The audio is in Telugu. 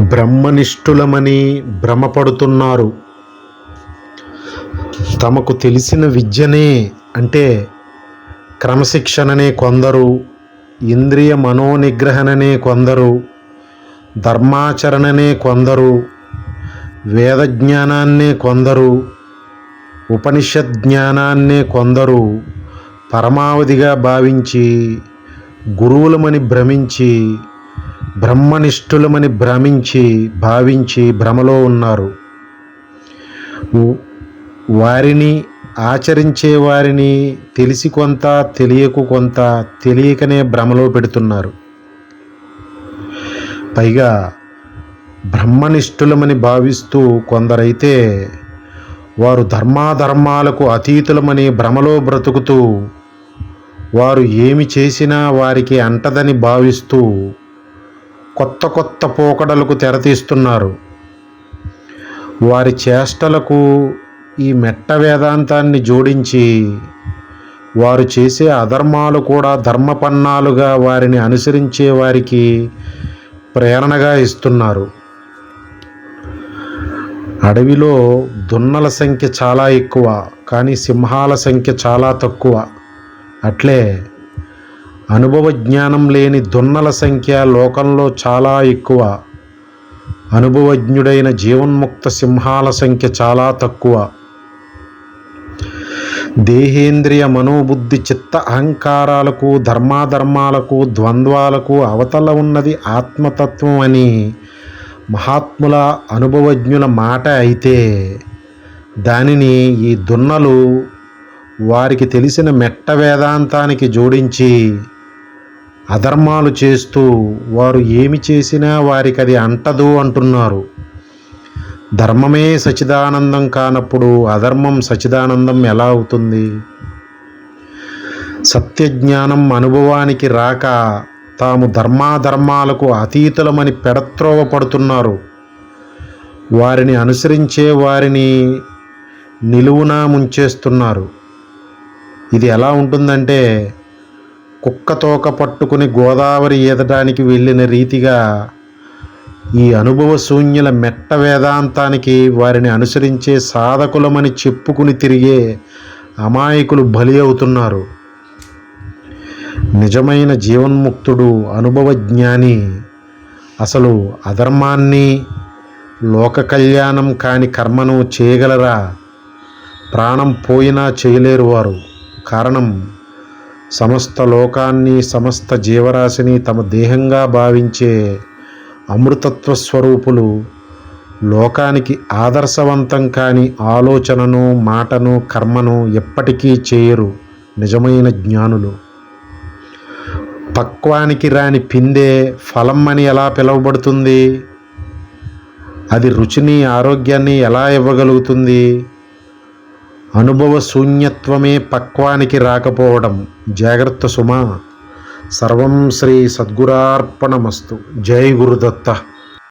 బ్రహ్మనిష్ఠులమని భ్రమపడుతున్నారు. తమకు తెలిసిన విద్యనే అంటే క్రమశిక్షణనే కొందరు ఇంద్రియ మనోనిగ్రహణనే కొందరు ధర్మాచరణనే కొందరు వేదజ్ఞానాన్నే కొందరు ఉపనిషత్ జ్ఞానాన్నే కొందరు పరమావధిగా భావించి గురువులమని భ్రమించి బ్రహ్మనిష్ఠులమని భ్రమించి భావించి భ్రమలో ఉన్నారు. వారిని ఆచరించే వారిని తెలిసి కొంత తెలియకు కొంత తెలియకనే భ్రమలో పెడుతున్నారు. పైగా బ్రహ్మనిష్ఠులమని భావిస్తూ కొందరైతే వారు ధర్మాధర్మాలకు అతీతులమని భ్రమలో బ్రతుకుతూ వారు ఏమి చేసినా వారికి అంటదని భావిస్తూ కొత్త కొత్త పోకడలకు తెరతీస్తున్నారు. వారి చేష్టలకు ఈ మెట్ట వేదాంతాన్ని జోడించి వారు చేసే అధర్మాలు కూడా ధర్మపన్నాలుగా వారిని అనుసరించే వారికి ప్రేరణగా ఇస్తున్నారు. అడవిలో దున్నల సంఖ్య చాలా ఎక్కువ కానీ సింహాల సంఖ్య చాలా తక్కువ. అట్లే అనుభవ జ్ఞానం లేని దున్నల సంఖ్య లోకంలో చాలా ఎక్కువ. అనుభవజ్ఞుడైన జీవన్ముక్త సింహాల సంఖ్య చాలా తక్కువ. దేహేంద్రియ మనోబుద్ధి చిత్త అహంకారాలకు ధర్మాధర్మాలకు ద్వంద్వాలకు అవతల ఉన్నది ఆత్మతత్వం అని మహాత్ముల అనుభవజ్ఞుల మాట అయితే దానిని ఈ దున్నలు వారికి తెలిసిన మెట్ట వేదాంతానికి జోడించి అధర్మాలు చేస్తూ వారు ఏమి చేసినా వారికి అది అంటదు అంటున్నారు. ధర్మమే సచిదానందం కానప్పుడు అధర్మం సచిదానందం ఎలా అవుతుంది? సత్యజ్ఞానం అనుభవానికి రాక తాము ధర్మాధర్మాలకు అతీతులమని పెడత్రోవ పడుతున్నారు వారిని అనుసరించే వారిని నిలువునా ముంచేస్తున్నారు. ఇది ఎలా ఉంటుందంటే కుక్క తోక పట్టుకుని గోదావరి ఈదడానికి వెళ్ళిన రీతిగా ఈ అనుభవ శూన్యుల మెట్ట వేదాంతానికి వారిని అనుసరించే సాధకులమని చెప్పుకుని తిరిగే అమాయకులు బలి అవుతున్నారు. నిజమైన జీవన్ముక్తుడు అనుభవజ్ఞాని అసలు అధర్మాన్ని లోక కళ్యాణం కాని కర్మను చేయగలరా? ప్రాణం పోయినా చేయలేరు వారు. కారణం సమస్త లోకాన్ని సమస్త జీవరాశిని తమ దేహంగా భావించే అమృతత్వ స్వరూపులు లోకానికి ఆదర్శవంతం కాని ఆలోచనను మాటను కర్మను ఎప్పటికీ చేయరు నిజమైన జ్ఞానులు. పక్వానికి రాని పిందే ఫలం అని ఎలా పిలువబడుతుంది? అది రుచిని ఆరోగ్యాన్ని ఎలా ఇవ్వగలుగుతుంది? అనుభవ శూన్యత్వమే పక్వానికి రాకపోవడం. జాగ్రత్త సుమా. సర్వం శ్రీ సద్గురార్పణమస్తు. జై గురుదత్త.